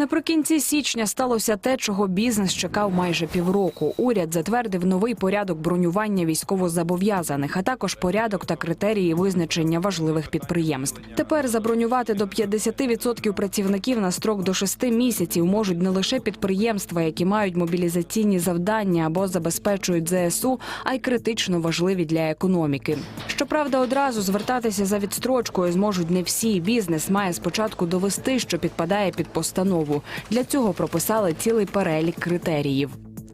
Наприкінці січня сталося те, чого бізнес чекав майже півроку. Уряд затвердив новий порядок бронювання військовозобов'язаних, а також порядок та критерії визначення важливих підприємств. Тепер забронювати до 50% працівників на строк до 6 місяців можуть не лише підприємства, які мають мобілізаційні завдання або забезпечують ЗСУ, а й критично важливі для економіки. Щоправда, одразу звертатися за відстрочкою зможуть не всі. Бізнес має спочатку довести, що підпадає під постанову. Для цього прописали цілий перелік критеріїв.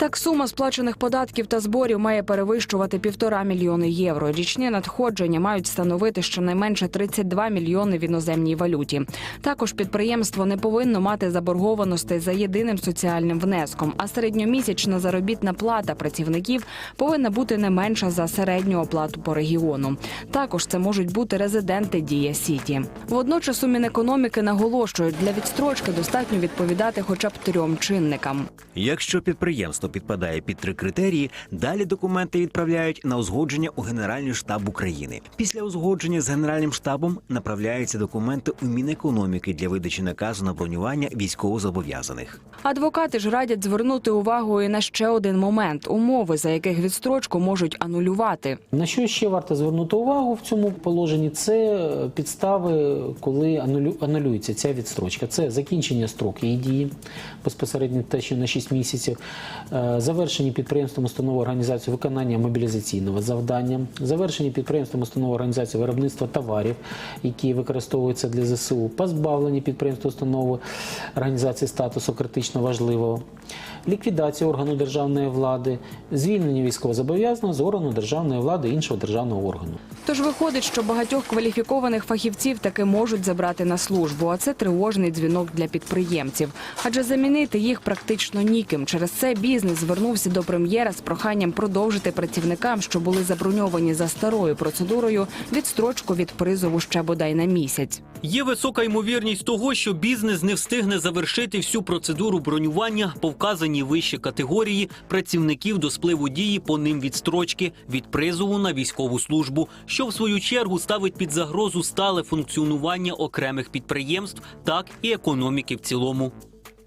Так, сума сплачених податків та зборів має перевищувати півтора мільйони євро. Річні надходження мають становити щонайменше 32 мільйони в іноземній валюті. Також підприємство не повинно мати заборгованостей за єдиним соціальним внеском, а середньомісячна заробітна плата працівників повинна бути не менша за середню оплату по регіону. Також це можуть бути резиденти Дія Сіті. Водночас у Мінекономіки наголошують, для відстрочки достатньо відповідати хоча б трьом чинникам. Якщо підприємство підпадає під три критерії, далі документи відправляють на узгодження у Генеральний штаб України. Після узгодження з Генеральним штабом направляються документи у Мінекономіки для видачі наказу на бронювання військовозобов'язаних. Адвокати ж радять звернути увагу і на ще один момент умови, за яких відстрочку можуть анулювати. На що ще варто звернути увагу в цьому положенні? Це підстави, коли анулю- анулюється ця відстрочка. Це закінчення строку її дії безпосередньо те, що на 6 місяців, завершені підприємством установи організації виконання мобілізаційного завдання, завершені підприємством установи організації виробництва товарів, які використовуються для ЗСУ, позбавлені підприємства установи організації статусу критично важливого, ліквідація органу державної влади, звільнення військовозобов'язаного з органу державної влади іншого державного органу. Тож виходить, що багатьох кваліфікованих фахівців таки можуть забрати на службу, а це тривожний дзвінок для підприємців. Адже замінити їх практично ніким. Через це бізнес звернувся до прем'єра з проханням продовжити працівникам, що були заброньовані за старою процедурою, відстрочку від призову ще бодай на місяць. Є висока ймовірність того, що бізнес не встигне завершити всю процедуру бронювання по вказаній вище категорії працівників до спливу дії по ним відстрочки від призову на військову службу, що в свою чергу ставить під загрозу стале функціонування окремих підприємств, так і економіки в цілому.